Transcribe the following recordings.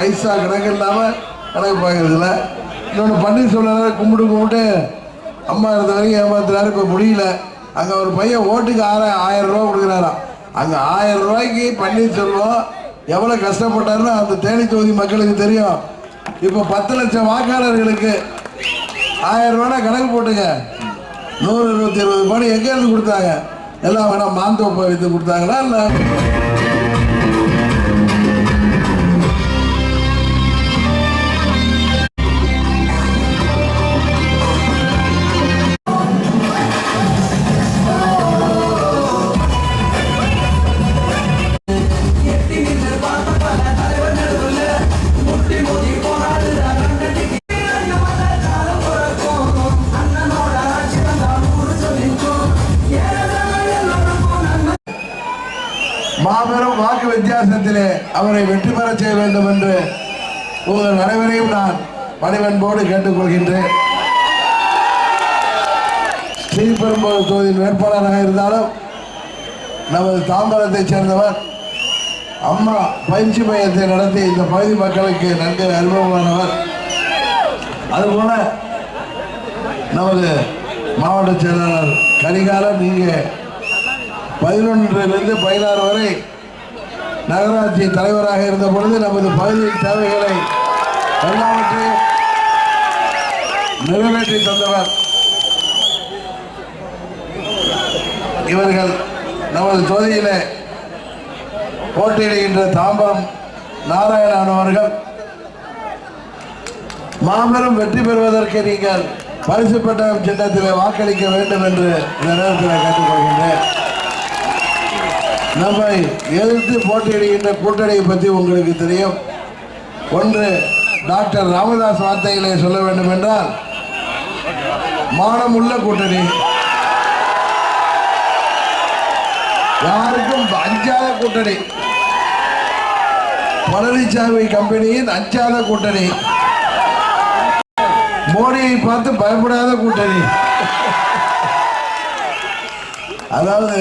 பைசா கணக்கு இல்லாமல் கணக்கு பார்க்கறதில்ல இன்னொன்று பன்னீர்செல்வம் கும்பிட்டு கும்பிட்டு அம்மா இருந்த வரைக்கும் ஏமாத்துறாரு இப்போ முடியல. அங்கே ஒரு பையன் ஓட்டுக்கு ஆற ஆயிரம் ரூபா கொடுக்குறாராம். அங்கே ஆயிரம் ரூபாய்க்கு பன்னீர்செல்வம் எவ்வளோ கஷ்டப்பட்டாருன்னு அந்த தேனி தொகுதி மக்களுக்கு தெரியும். இப்போ பத்து லட்சம் வாக்காளர்களுக்கு ஆயிரம் ரூபானா கணக்கு போட்டுங்க. நூறு இருபத்தி இருபது மணி எங்கேருந்து கொடுத்தாங்க? எல்லாம் வேணா மாந்தோப்பை வைத்து கொடுத்தாங்களா இல்லை? அவரை வெற்றி பெறச் செய்ய வேண்டும் என்று உங்கள் அனைவரையும் நான் பணிவன்போடு கேட்டுக்கொள்கின்றேன். ஸ்ரீபெரும்புதூர் தொகுதியின் வேட்பாளராக இருந்தாலும் நமது தாம்பரத்தைச் சேர்ந்தவர் அம்மா பயிற்சி மையத்தை நடத்தி இந்த பகுதி மக்களுக்கு நன்கு அறிமுகமானவர் அதுபோல நமது மாவட்ட செயலாளர் கரிகாலம் இங்கே பதினொன்றிலிருந்து பதினாறு வரை நகராட்சி தலைவராக இருந்த பொழுது நமது பகுதியின் தேவைகளை எல்லாவற்றையும் நிறைவேற்றி தந்தவர் இவர்கள். நமது தொகுதியிலே போட்டியிடுகின்ற தாம்பரம் நாராயணன் அவர்கள். மாபெரும் வெற்றி பெறுவதற்கு நீங்கள் பரிசு பெற்ற சின்னத்தில் வாக்களிக்க வேண்டும் என்று இந்த நேரத்தில் கேட்டுக்கொள்கின்றேன். நம்ம எதிர்த்து போட்டியிடுகின்ற கூட்டணியை பற்றி உங்களுக்கு தெரியும். ஒன்று டாக்டர் ராமதாஸ் வார்த்தைகளை சொல்ல வேண்டும் என்றால் மானமுள்ள கூட்டணி. யாருக்கும் அஞ்சாத கூட்டணி. பழனிசாமி கம்பெனியின் அஞ்சாத கூட்டணி. மோடியை பார்த்து பயப்படாத கூட்டணி. அதாவது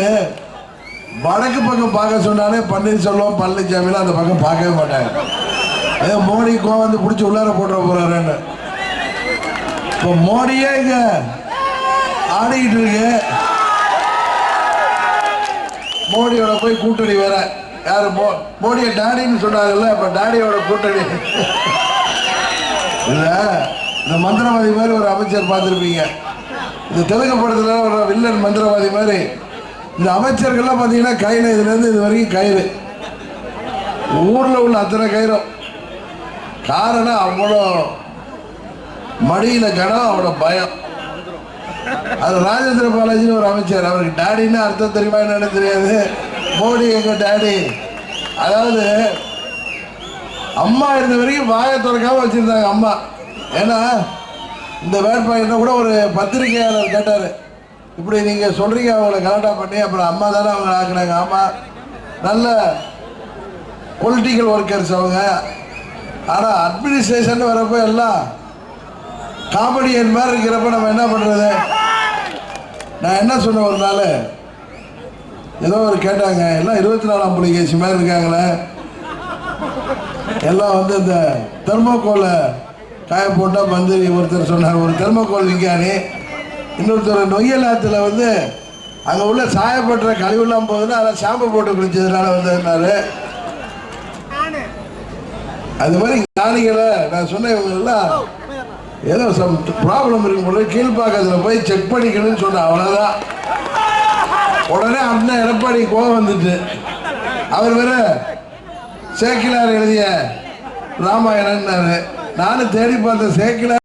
வடக்கு பக்கம் பார்க்க சொன்னாலே பன்னீர்செல்வம் பழனிசாமிலாம் அந்த பக்கம் பார்க்கவே மாட்டாங்க. ஏதோ மோடி கோவம் வந்து பிடிச்சி உள்ளார போட்டுற போறாருன்னு. இப்போ மோடியே இங்க ஆடிக்கிட்டு இருக்கு. மோடியோட போய் கூட்டணி வேற. யாரு? மோ மோடியை டாடின்னு சொன்னாங்கல்ல இப்போ டாடியோட கூட்டணி. இல்லை இந்த மந்திரவாதி மாதிரி ஒரு அமைச்சர் பார்த்துருப்பீங்க. இந்த தெலுங்கு படத்தில் ஒரு வில்லன் மந்திரவாதி மாதிரி. இந்த அமைச்சர்கள்லாம் பார்த்தீங்கன்னா கயிறு இதுலேருந்து இது வரைக்கும் கயிறு. ஊரில் உள்ள அத்தனை கயிறும். காரணம் அவ்வளோ மடியில் கனம் அவ்வளோ பயம். அது ராஜேந்திர பாலாஜின்னு ஒரு அமைச்சர். அவருக்கு டேடின்னு அர்த்தம் தெரியுமா என்னன்னு தெரியாது. மோடி எங்க டாடி? அதாவது அம்மா இருந்த வரைக்கும் வாயை திறக்காம வச்சிருந்தாங்க அம்மா. ஏன்னா இந்த வேட்பாளர்கிட்ட கூட ஒரு பத்திரிகையாளர் கேட்டார். இப்படி நீங்கள் சொல்கிறீங்க அவங்கள கலாட்டா பண்ணி அப்புறம் அம்மா தானே அவங்கள ஆக்குனாங்க. ஆமாம் நல்ல பொலிட்டிக்கல் ஒர்க்கர்ஸ் அவங்க. ஆனால் அட்மினிஸ்ட்ரேஷன் வரப்போ எல்லாம் காமெடியன் மாதிரி இருக்கிறப்ப நம்ம என்ன பண்ணுறது நான் என்ன சொன்னேன் ஒரு நாள்? ஏதோ ஒரு கேட்டாங்க எல்லாம் இருபத்தி நாலாம் புலிகேசி மாதிரி இருக்காங்களே. எல்லாம் வந்து இந்த தெர்மோகோலை காய போட்டால் வந்து ஒருத்தர் சொன்னார் ஒரு தெர்மோகோல் விஞ்ஞானி இன்னொருத்தர் நொய்யல் ஆற்றுல வந்து அங்கே உள்ள சாயப்பட்ட கழிவுலாம் போகுதுன்னா அதை ஷாம்பு போட்டு குளிச்சதுனால வந்ததுனாரு அது மாதிரி ஞானிகளை நான் சொன்னேன் இவங்கெல்லாம் ஏதோ சம் ப்ராப்ளம் இருக்கும் போல கீழ்ப்பாக்கத்தில் போய் செக் பண்ணிக்கணும்னு சொன்னேன் அவ்வளோதான் உடனே அண்ணன் எடப்பாடி கோவம் வந்துட்டு அவர் வேற சேக்கிலார் எழுதிய ராமாயணம்னாரு. நானும் தேடி பார்த்தேன் சேக்கிலார்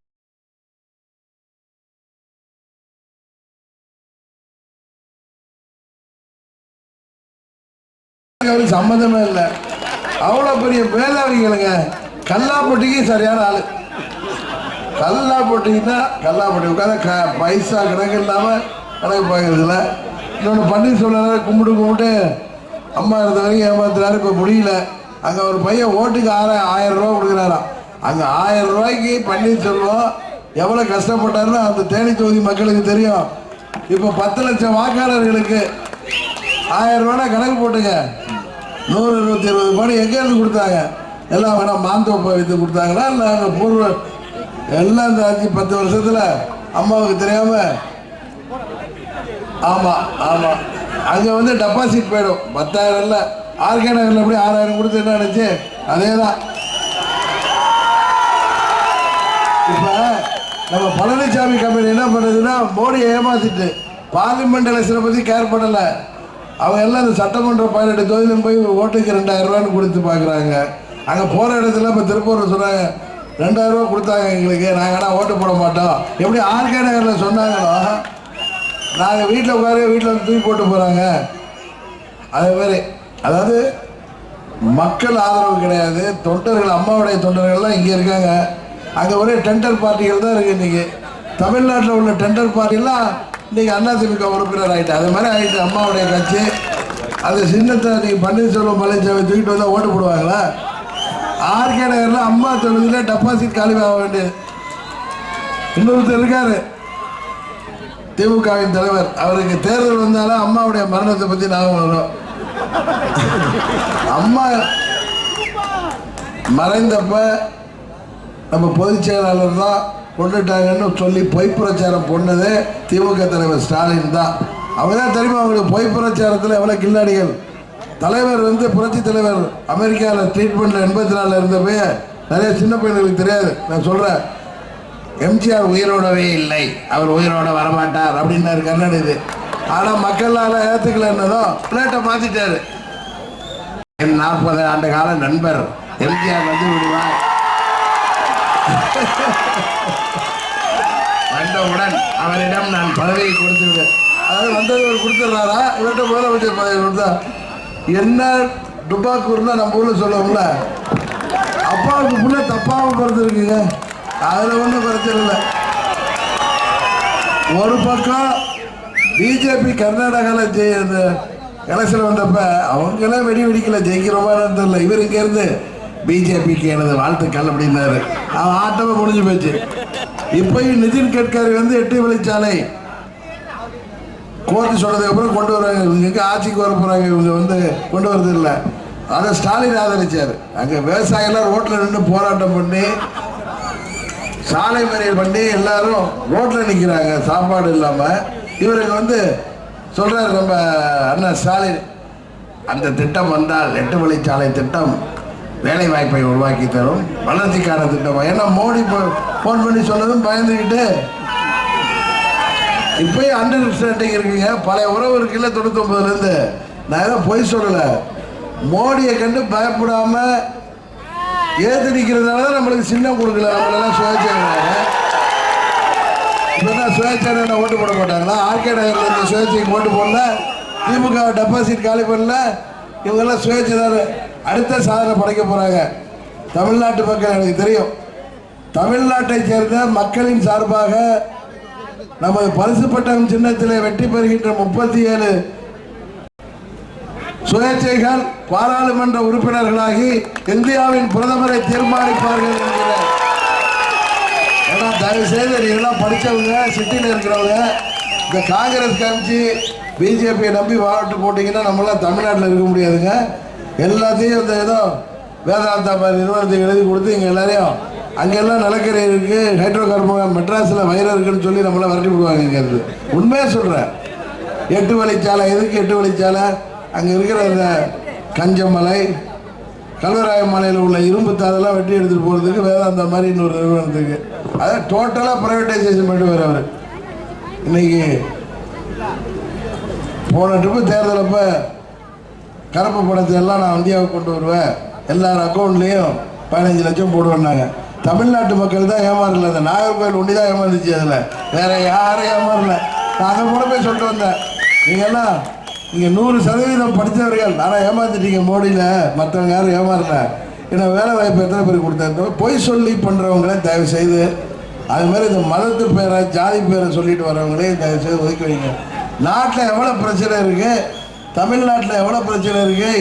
அவருக்கு சம்மந்தமே இல்லை. அவ்வளோ பெரிய மேலாவிகளுங்க கல்லாப்பட்டிக்கு சரியான ஆள். கல்லாப்பட்டின்னா கல்லாப்பட்டி உட்காந்து க பைசா கணக்கு இல்லாமல் கணக்கு பார்க்கறதில்ல இன்னொன்று பன்னீர்செல்வம் கும்பிட்டு கும்பிட்டு அம்மா இருந்த வரைக்கும் ஏமாத்துறாரு இப்போ முடியல. அங்கே ஒரு பையன் ஓட்டுக்கு ஆற ஆயிரம் ரூபா கொடுக்குறாராம். அங்கே ஆயிரம் ரூபாய்க்கு பன்னீர்செல்வம் எவ்வளோ கஷ்டப்பட்டாருன்னு அந்த தேனி தொகுதி மக்களுக்கு தெரியும். இப்போ பத்து லட்சம் வாக்காளர்களுக்கு ஆயிரம் ரூபானா கணக்கு போட்டுங்க. நூறு இருபத்தி இருபது கோடி எங்கேருந்து கொடுத்தாங்க? எல்லாம் வேணால் மாந்தோப்பை வைத்து கொடுத்தாங்களா? இல்லை அங்கே பூர்வ எல்லாம் இந்த அஞ்சு பத்து வருஷத்தில் அம்மாவுக்கு தெரியாமல் ஆமாம் ஆமாம் அங்கே வந்து டெபாசிட் போயிடும். பத்தாயிரம் இல்லை. ஆர்கே நகரில் எப்படி ஆறாயிரம் கொடுத்து என்ன நினச்சி அதே தான் இப்போ நம்ம பழனிசாமி கம்பெனி என்ன பண்ணுதுன்னா மோடியை ஏமாத்திட்டு பார்லிமெண்ட் எலெக்ஷனை பற்றி கேர் பண்ணலை. அவங்க எல்லாம் இந்த சட்டமன்ற பதினெட்டு தொகுதியிலும் போய் ஓட்டுக்கு ரெண்டாயிரம் ரூபான்னு கொடுத்து பார்க்குறாங்க. அங்கே போகிற இடத்துல இப்போ திருப்பூர் சொன்னாங்க ரெண்டாயிரம் ரூபா கொடுத்தாங்க எங்களுக்கு. நாங்கள் ஆனால் ஓட்டு போட மாட்டோம். எப்படி ஆர்கே நகரில் சொன்னாங்களோ நாங்கள் வீட்டில் உட்காரு வீட்டில் வந்து தூக்கி போட்டு போகிறாங்க அதே மாதிரி அதாவது மக்கள் ஆதரவு கிடையாது. தொண்டர்கள் அம்மாவுடைய தொண்டர்கள்லாம் இங்கே இருக்காங்க. அங்கே ஒரே டெண்டர் பார்ட்டிகள் தான் இருக்குது இன்றைக்கி தமிழ்நாட்டில் உள்ள டெண்டர் பார்ட்டிலாம் இன்றைக்கி அதிமுக உறுப்பினர் ஆகிட்டு அது மாதிரி ஆகிட்டு அம்மாவுடைய கட்சி. அது சின்னத்தை நீங்கள் பன்னீர்செல்வம் பழனிசாமி தூக்கிட்டு வந்தால் ஓட்டு போடுவாங்களா? ஆர்கே நகரில் அம்மா தொகுதியில் டெபாசிட் காலிவாக வேண்டியது இன்னொருத்தர் இருக்காரு. திமுகவின் தலைவர். அவருக்கு தேர்தல் வந்தாலும் அம்மாவுடைய மரணத்தை பற்றி ஞாபகம் வரும். அம்மா மறைந்தப்ப நம்ம பொதுச் செயலாளர் தான் கொண்டுட்டாங்கன்னு சொல்லி பொய் பிரச்சாரம் பண்ணது திமுக தலைவர் ஸ்டாலின் தான். அவங்க தான் தெரியுமா அவங்களுக்கு பொய் பிரச்சாரத்தில் எவ்வளோ கில்லாடிகள்? தலைவர் வந்து புரட்சி தலைவர் அமெரிக்காவில் ட்ரீட்மெண்ட்டில் எண்பத்தி நாலில் இருந்தப்ப நிறைய சின்ன பையன்களுக்கு தெரியாது. நான் சொல்கிறேன் எம்ஜிஆர் உயிரோடவே இல்லை. அவர் உயிரோட வரமாட்டார் அப்படின்னாரு கருணாநிதி ஆனால் மக்களால் ஏற்றுக்கலன்னதோ பிளேட்டை மாற்றிட்டாரு என் நாற்பது ஆண்டு கால நண்பர் எம்ஜிஆர் வந்து விடுவார். வந்தவுடன் அவரிடம் நான் பதவியை கொடுத்து அதாவது வந்தவர் கொடுத்துட்றாரா? இவர்கிட்ட முதலமைச்சர் பதவி கொடுத்தா? என்ன டுபாக்கூர்னா நம்ம ஊரில் சொல்லுவோம்ல? அப்பாவுக்கு புள்ள தப்பாகவும் பிறந்திருக்குங்க. அதில் ஒன்றும் பிரச்சனை இல்லை. ஒரு பக்கம் பிஜேபி கர்நாடகாவில் ஜெய இந்த எலெக்ஷன் வந்தப்ப அவங்களே வெடி வெடிக்கல ஜெயிக்கிறோமான்னு தெரியல. இவர் இங்கேருந்து பிஜேபிக்கு எனது வாழ்த்துக்கள் அப்படின்னாரு. ஆட்டமே முடிஞ்சு போச்சு இப்பயும் நிதின் கட்கரி வந்து எட்டு வழிச்சாலை கோர்ட்டு சொன்னதுக்கப்புறம் கொண்டு வர்றாங்க இவங்க ஆட்சிக்கு வர போகிறாங்க இவங்க வந்து கொண்டு வரது இல்லை. அதை ஸ்டாலின் ஆதரிச்சார். அங்கே விவசாயிலாம் ரோட்டில் நின்று போராட்டம் பண்ணி சாலை மறியல் பண்ணி எல்லாரும் ரோட்டில் நிற்கிறாங்க சாப்பாடு இல்லாமல் இவருக்கு வந்து சொல்கிறார் நம்ம அண்ணன் ஸ்டாலின் அந்த திட்டம் வந்தால் எட்டு வழிச்சாலை திட்டம் வேலை வாய்ப்பை உருவாக்கி தரும். வளர்ச்சிக்கான திட்டம். ஏன்னா மோடி ஃபோன் பண்ணி சொன்னதும் பயந்துக்கிட்டு இப்பயும் அண்டர்ஸ்டாண்டிங் இருக்குங்க. பழைய உறவு இருக்குல்ல தொண்ணூத்தொம்பதுலேருந்து நான் ஏதோ பொய் சொல்லலை. மோடியை கண்டு பயப்படாமல் ஏற்று நிற்கிறதுனால தான் நம்மளுக்கு சின்னம் கொடுக்கல. நம்மளெல்லாம் சுயேட்சைங்கிறாங்க இப்போ தான் சுயேட்சை ஓட்டு போட மாட்டாங்களா? ஆர்கே நகரில் இந்த சுயேட்சைக்கு ஓட்டு போடல. திமுக டெபாசிட் காலி பண்ணல. இவங்கெல்லாம் சுயேட்சைதார் அடுத்த சாதனை படைக்க போகிறாங்க தமிழ்நாட்டு மக்கள் எனக்கு தெரியும். தமிழ்நாட்டை சேர்ந்த மக்களின் சார்பாக நமது பரிசுப்பட்டம் சின்னத்தில் வெற்றி பெறுகின்ற முப்பத்தி ஏழு சுயேட்சைகள் பாராளுமன்ற உறுப்பினர்களாகி இந்தியாவின் பிரதமரை தீர்மானிப்பார்கள் என்கிற ஏன்னா தயவு நீங்களாம் படித்தவங்க சிட்டியில் இருக்கிறவங்க இந்த காங்கிரஸ் கட்சி பிஜேபியை நம்பி வாட்டு போட்டிங்கன்னா நம்மளாம் தமிழ்நாட்டில் இருக்க முடியாதுங்க. எல்லாத்தையும் இந்த ஏதோ வேதாந்தா மாதிரி நிறுவனத்தை எழுதி கொடுத்து இங்கே எல்லாரையும் அங்கெல்லாம் நிலக்கரி இருக்குது ஹைட்ரோ கார்பன் மெட்ராஸில் வைரம் இருக்குன்னு சொல்லி நம்மளாம் விரட்டி விடுவாங்க இங்கேருந்து உண்மையாக சொல்கிறேன் எட்டு வழிச்சாலை எதுக்கு எட்டு வழிச்சாலை? அங்கே இருக்கிற அந்த கஞ்சமலை கல்வராய மலையில் உள்ள இரும்பு தாதெல்லாம் வெட்டி எடுத்துகிட்டு போகிறதுக்கு வேதாந்தா மாதிரி இன்னொரு நிறுவனத்துக்கு. அதை டோட்டலாக ப்ரைவேட்டைசேஷன் பண்ணிட்டு வர அவர். இன்னைக்கு போன ட்ரிப்பு தேர்தல் அப்போ கருப்பு பணத்தை எல்லாம் நான் இந்தியாவுக்கு கொண்டு வருவேன். எல்லார் அக்கௌண்ட்லேயும் பதினஞ்சு லட்சம் போடுவேன்னாங்க. தமிழ்நாட்டு மக்கள் தான் ஏமாறல. அந்த நாகர்கோவில் ஒண்டி தான் ஏமாந்துச்சு அதில். வேற யாரும் ஏமாறல. நான் அங்கே கூட போய் சொல்லிட்டு வந்தேன். நீங்கள்லாம் இங்கே நூறு சதவீதம் படித்தவர்கள். ஆனால் ஏமாந்துட்டீங்க மோடியில். மற்றவங்க யாரும் ஏமாறல. ஏன்னா வேலை வாய்ப்பு எத்தனை பேர் கொடுத்தாங்க? பொய் சொல்லி பண்ணுறவங்கள தயவு செய்து அது மாதிரி இந்த மதத்து பேரை ஜாதி பேரை சொல்லிட்டு வரவங்களே தயவு செய்து ஒதுக்கி வைங்க. நாட்டில் எவ்வளோ பிரச்சனை இருக்குது தமிழ்நாட்டில் எவ்வளோ பிரச்சனை இருக்கு?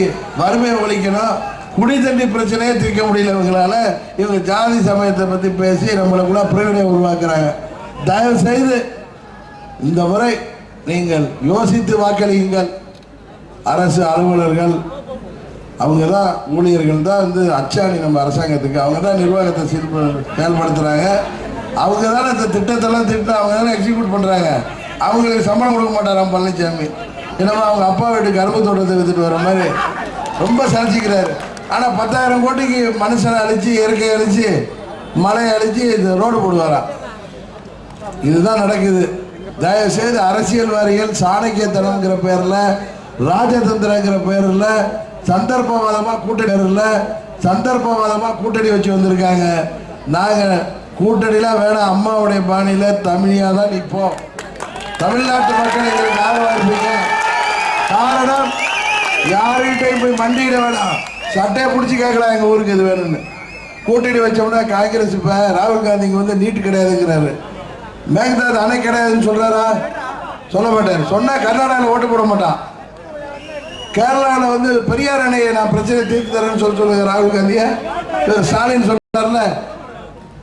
வறுமையை ஒழிக்கணும். குடி தண்ணி பிரச்சனையே தீர்க்க முடியல இவங்களால. இவங்க ஜாதி சமயத்தை பற்றி பேசி நம்மளை கூட பிரிவினை உருவாக்குறாங்க. தயவு செய்து இந்த முறை நீங்கள் யோசித்து வாக்களியுங்கள். அரசு அலுவலர்கள் அவங்க தான் ஊழியர்கள் தான் வந்து அச்சாணி நம்ம அரசாங்கத்துக்கு அவங்க தான் நிர்வாகத்தை சீர்ப செயல்படுத்துகிறாங்க அவங்க தானே இந்த திட்டத்தெல்லாம் திட்டம் அவங்க தானே எக்ஸிக்யூட் பண்ணுறாங்க அவங்களுக்கு சம்பளம் கொடுக்க மாட்டாராம் பழனிசாமி என்னமோ அவங்க அப்பா வீட்டுக்கு கரும்பு தோட்டத்தை வித்துட்டு வர மாதிரி ரொம்ப சலிச்சிக்கிறாரு. ஆனால் பத்தாயிரம் கோடிக்கு மனுஷனை அழிச்சு இயற்கை அழிச்சு மலையை அழிச்சு இந்த ரோடு போடுவாராம் இதுதான் நடக்குது. தயவுசெய்து அரசியல்வாதிகள் சாணக்கியத்தனங்கிற பேரில் ராஜதந்திரங்கிற பேரில் சந்தர்ப்பவாதமாக கூட்டணி பேரில் சந்தர்ப்பவாதமாக கூட்டணி வச்சு வந்திருக்காங்க. நாங்கள் கூட்டணிலாம் வேணாம் அம்மாவுடைய பாணியில் தமிழியாக தான் நிற்போம். தமிழ்நாட்டு மக்கள் எங்களுக்கு ஆதரவாக இருப்பீங்க. காரணம் யாருக்கிட்டையும் போய் மண்டியிட வேணாம். சட்டையை பிடிச்சி கேட்கலாம் எங்கள் ஊருக்கு இது வேணும்னு. கூட்டணி வச்சோம்னா காங்கிரஸ் இப்போ ராகுல் காந்திக்கு வந்து நீட்டு கிடையாதுங்கிறாரு. மேகதாது அணை கிடையாதுன்னு சொல்கிறாரா சொல்ல மாட்டார். சொன்னால் கர்நாடகாவில் ஓட்டு போட மாட்டான். கேரளாவில் வந்து பெரியார் அணையை நான் பிரச்சனை தீர்த்து தரேன்னு சொல்லி சொல்லுங்க ராகுல் காந்தியை. இவர் ஸ்டாலின் சொல்கிறார்ல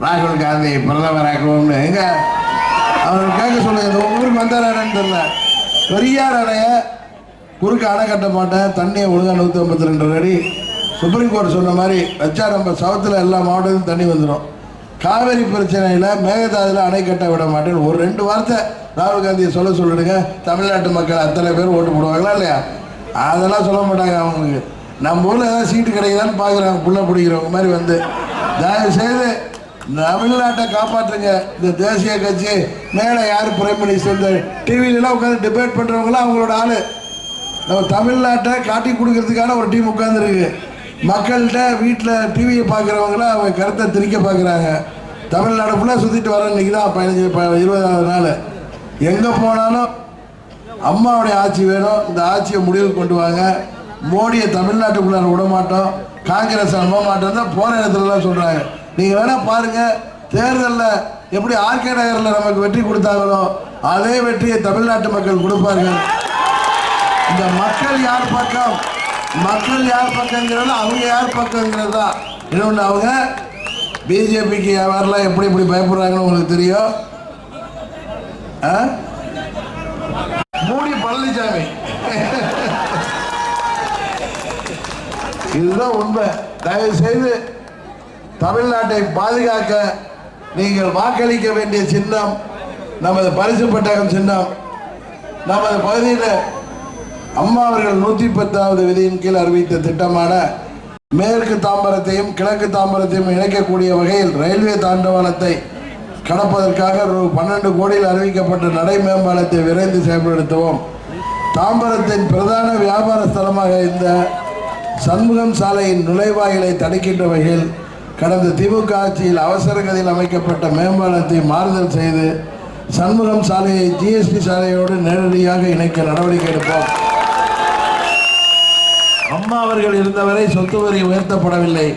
ராகுல் காந்தி பிரதமராக்குவோம்னு எங்க? அவர் கேட்க சொல்லுங்க ஊருக்கு வந்தாரான்னு தெரியல. பெரியார் அணையை குறுக்க அணை கட்ட மாட்டேன் தண்ணியை ஒழுங்காக நூற்றி ஐம்பத்தி ரெண்டு அடி. சுப்ரீம் கோர்ட் சொன்ன மாதிரி வச்சா நம்ம சவுத்தில் எல்லா மாவட்டத்திலும் தண்ணி வந்துடும் காவேரி பிரச்சனையில் மேகதாதில் அணை கட்ட விட மாட்டேன்னு ஒரு ரெண்டு வார்த்தை ராகுல் காந்தியை சொல்ல சொல்லிடுங்க. தமிழ்நாட்டு மக்கள் அத்தனை பேர் ஓட்டு போடுவாங்களா இல்லையா? அதெல்லாம் சொல்ல மாட்டாங்க அவங்களுக்கு. நம்ம ஊரில் ஏதாவது சீட்டு கிடைக்குதான்னு பார்க்குறாங்க புள்ள பிடிக்கிறவங்க மாதிரி வந்து. தயவு செய்து தமிழ்நாட்டை காப்பாற்றுங்க. இந்த தேசிய கட்சி மேலே யார் பிரைம் மினிஸ்டர் இந்த டிவிலலாம் உட்காந்து டிபேட் பண்ணுறவங்களாம் அவங்களோட ஆள். நம்ம தமிழ்நாட்டை காட்டி கொடுக்கறதுக்கான ஒரு டீம் உட்காந்துருக்கு மக்கள்கிட்ட வீட்டில் டிவியை பார்க்குறவங்களாம் அவங்க கருத்தை திரிக்க பார்க்குறாங்க தமிழ்நாடு ஃபுல்லாக சுற்றிட்டு வர இன்றைக்கி தான் பதினஞ்சு ப- இருபதாவது நாள். எங்கே போனாலும் அம்மாவுடைய ஆட்சி வேணும். இந்த ஆட்சியை முடிவுக்கு கொண்டு வாங்க. மோடியை தமிழ்நாட்டுக்குள்ளார விட மாட்டோம். காங்கிரஸ் அனுப்ப மாட்டோம் தான் போகிற இடத்துலலாம் சொல்கிறாங்க நீங்கள் வேணால் பாருங்கள் தேர்தலில் எப்படி ஆர்கே நகரில் நமக்கு வெற்றி கொடுத்தாங்களோ அதே வெற்றியை தமிழ்நாட்டு மக்கள் கொடுப்பார்கள். இந்த மக்கள் யார் பக்கம்? மக்கள் யார் பக்கங்கிறது அவங்க யார் பக்கங்கிறது. தான் இன்னொன்று அவங்க பிஜேபிக்கு வரலாம் எப்படி இப்படி பயப்படுறாங்கன்னு உங்களுக்கு தெரியும்? ஆ? மூடி பழனிசாமி இதுதான் உண்மை. தயவு செய்து தமிழ்நாட்டை பாதுகாக்க நீங்கள் வாக்களிக்க வேண்டிய சின்னம் நமது பரிசு பட்டகம் சின்னம் நமது பகுதியில் அம்மா அவர்கள் நூற்றி பத்தாவது விதியின் கீழ் அறிவித்த திட்டமான மேற்கு தாம்பரத்தையும் கிழக்கு தாம்பரத்தையும் இணைக்கக்கூடிய வகையில் ரயில்வே தாண்டவாளத்தை கடப்பதற்காக ரூ பன்னெண்டு கோடியில் அறிவிக்கப்பட்ட நடை மேம்பாலத்தை விரைந்து செயல்படுத்துவோம். தாம்பரத்தின் பிரதான வியாபார ஸ்தலமாக இந்த சண்முகம் சாலையின் நுழைவாயிலை தடுக்கின்ற வகையில் கடந்த திமுக ஆட்சியில் அவசர கதியில் அமைக்கப்பட்ட மேம்பாலத்தை மாறுதல் செய்து சண்முகம் சாலையை ஜிஎஸ்டி சாலையோடு நேரடியாக இணைக்க நடவடிக்கை எடுப்போம். அம்மா அவர்கள் இருந்தவரை சொத்து வரி உயர்த்தப்படவில்லை.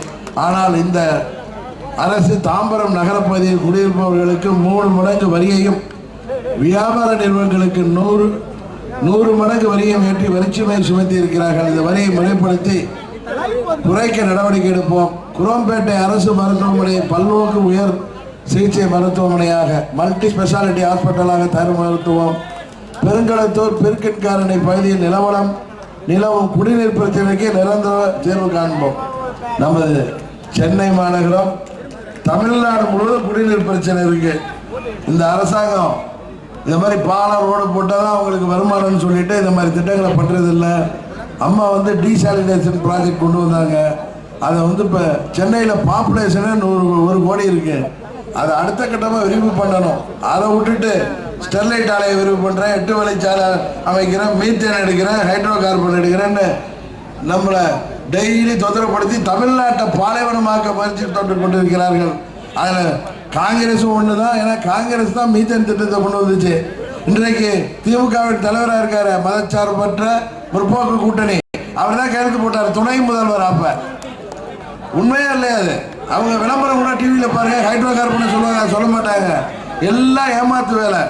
ஆனால் இந்த அரசு தாம்பரம் நகரப்பகுதியில் குடியிருப்பவர்களுக்கு மூணு மடங்கு வரியையும் வியாபார நிறுவனங்களுக்கு நூறு நூறு மடங்கு வரியும் ஏற்றி வரிச்சுமை சுமத்தி இருக்கிறார்கள் இந்த வரியை முறைப்படுத்தி குறைக்க நடவடிக்கை எடுப்போம். குரோம்பேட்டை அரசு மருத்துவமனை பல்நோக்கு உயர் சிகிச்சை மருத்துவமனையாக மல்டி ஸ்பெஷாலிட்டி ஹாஸ்பிட்டலாக தயார் மருத்துவம் பெருங்கடத்தூர் பெருக்கன்காரணி பகுதியில் நிலவரம் நிலவும் குடிநீர் பிரச்சனைக்கு நிரந்தர தீர்வு காண்போம். நமது சென்னை மாநகரம் தமிழ்நாடு முழுவதும் குடிநீர் பிரச்சனை இருக்கு. இந்த அரசாங்கம் இந்த மாதிரி பாலம் ரோடு போட்டால் தான் அவங்களுக்கு வருமானம்னு சொல்லிட்டு இந்த மாதிரி திட்டங்களை பண்ணுறதில்லை அம்மா வந்து டீசாலினேஷன் ப்ராஜெக்ட் கொண்டு வந்தாங்க. அதை வந்து இப்போ சென்னையில் பாப்புலேஷனே நூறு ஒரு கோடி இருக்குது அதை அடுத்த கட்டமாக விரிவு பண்ணணும். அதை விட்டுட்டு ஸ்டெர்லைட் ஆலையை விரிவு பண்ணுறேன் எட்டு வழிச்சாலை அமைக்கிறேன். மீத்தேன் எடுக்கிறேன். ஹைட்ரோ கார்பன் எடுக்கிறேன்னு நம்மளை டெய்லி தொந்தரப்படுத்தி தமிழ்நாட்டை பாலைவனமாக்க முயற்சி தொட்டு கொண்டிருக்கிறார்கள் அதில் காங்கிரஸும் ஒன்று தான் ஏன்னா காங்கிரஸ் தான் மீத்தேன் திட்டத்தை கொண்டு வந்துச்சு. இன்றைக்கு திமுகவின் தலைவராக இருக்கார் மதச்சார்பற்ற முற்போக்கு கூட்டணி. அவர் தான் கருத்து போட்டார். துணை முதல்வர் அப்ப. உண்மையா இல்லையா அது? அவங்க விளம்பரம் கூட டிவியில் பாருங்க. ஹைட்ரோ கார்பனை சொல்லுவாங்க. சொல்ல மாட்டாங்க. எல்லாம் ஏமாத்து வேலை.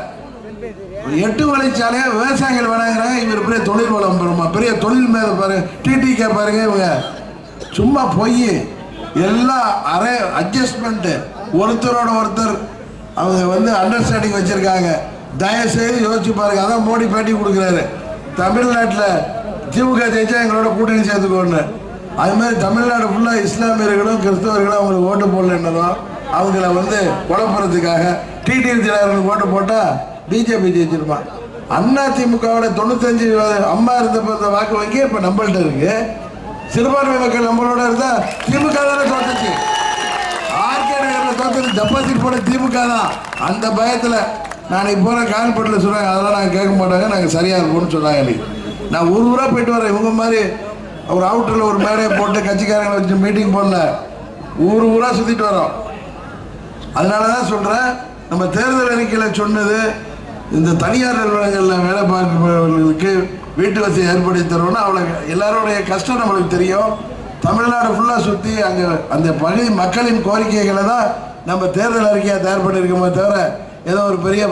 எட்டு வழிச்சாலையை விவசாயிகள் வேணாங்கிறாங்க. இவர் பெரிய தொழில் வளம் பெறுமா. பெரிய தொழில் மேல பாருங்க டிடிகே பாருங்க இவங்க. சும்மா பொய். எல்லாம் அரை அட்ஜஸ்ட்மெண்ட்டு ஒருத்தரோட ஒருத்தர் அவங்க வந்து அண்டர்ஸ்டாண்டிங் வச்சுருக்காங்க. தயவு செய்து யோசிச்சு பாருங்க. அதான் மோடி பேட்டி கொடுக்குறாரு. தமிழ்நாட்டில் திமுக ஜெயிச்சா எங்களோட கூட்டணி சேர்த்துக்கோன்னு. அது மாதிரி தமிழ்நாடு ஃபுல்லாக இஸ்லாமியர்களும் கிறிஸ்தவர்களும் அவங்களுக்கு ஓட்டு போடலன்னதும் அவங்கள வந்து குழப்பறதுக்காக டிடிவி தினகரனுக்கு ஓட்டு போட்டால் பிஜேபி ஜெயிச்சிருப்பான் அண்ணா திமுகவோட தொண்ணூத்தஞ்சு அம்மா இருந்தப்ப இந்த வாக்கு வங்கி இப்போ நம்மள்ட்ட இருக்கு. சிறுபான்மை மக்கள் நம்மளோட இருந்தா திமுக தானே தோத்துச்சு. ஆர்கே நகரில் தோத்தது டெபாசிட் போட திமுக தான். அந்த பயத்தில் நான் இப்போ கான்பட்டில் சொல்கிறாங்க அதெல்லாம் நாங்கள் கேட்க மாட்டாங்க. நாங்கள் சரியாக இருப்போம்னு சொன்னாங்க எனக்கு நான் ஒரு ஊராக போயிட்டு வரேன். இவங்க மாதிரி ஒரு அவுட்டரில் ஒரு மேடையை போட்டு கட்சிக்காரங்களை வச்சு மீட்டிங் போடல. ஊர் ஊராக சுற்றிட்டு வரோம். அதனால தான் சொல்கிறேன் நம்ம தேர்தல் அறிக்கையில் சொன்னது இந்த தனியார் நிறுவனங்களில் வேலை பார்க்கிறவர்களுக்கு வீட்டு வசதி ஏற்படுத்தி தருவோம்னா அவ்வளோ எல்லாருடைய கஷ்டம் நம்மளுக்கு தெரியும். தமிழ்நாடு ஃபுல்லாக சுற்றி அங்கே அந்த பகுதி மக்களின் கோரிக்கைகளை தான் நம்ம தேர்தல் அறிக்கையாக தயார் பண்ணியிருக்கோமே தவிர ஏதோ ஒரு பெரிய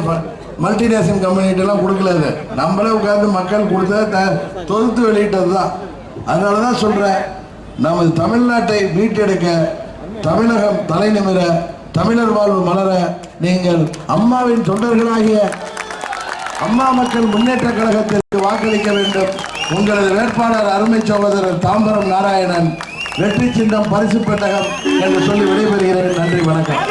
மல்டிநேஷனல் கம்பெனிகிட்டலாம் கொடுக்கல நம்மளே உட்காந்து மக்கள் கொடுத்ததை த தொகுத்து வெளியிட்டது தான் அதனால தான் சொல்கிறேன் நமது தமிழ்நாட்டை மீட்டெடுக்க தமிழகம் தலை நிமிர தமிழர் வாழ்வு மலர நீங்கள் அம்மாவின் தொண்டர்களாகிய அம்மா மக்கள் முன்னேற்ற கழகத்திற்கு வாக்களிக்க வேண்டும். உங்களது வேட்பாளர் அருமை சகோதரர் தாம்பரம் நாராயணன் வெற்றி சின்னம் பரிசு பெட்டகம் என்று சொல்லி விடைபெறுகிறேன். நன்றி வணக்கம்.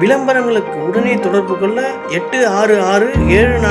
விளம்பரங்களுக்கு உடனே தொடர்பு கொள்ள எட்டு ஆறு ஆறு ஏழு நான்கு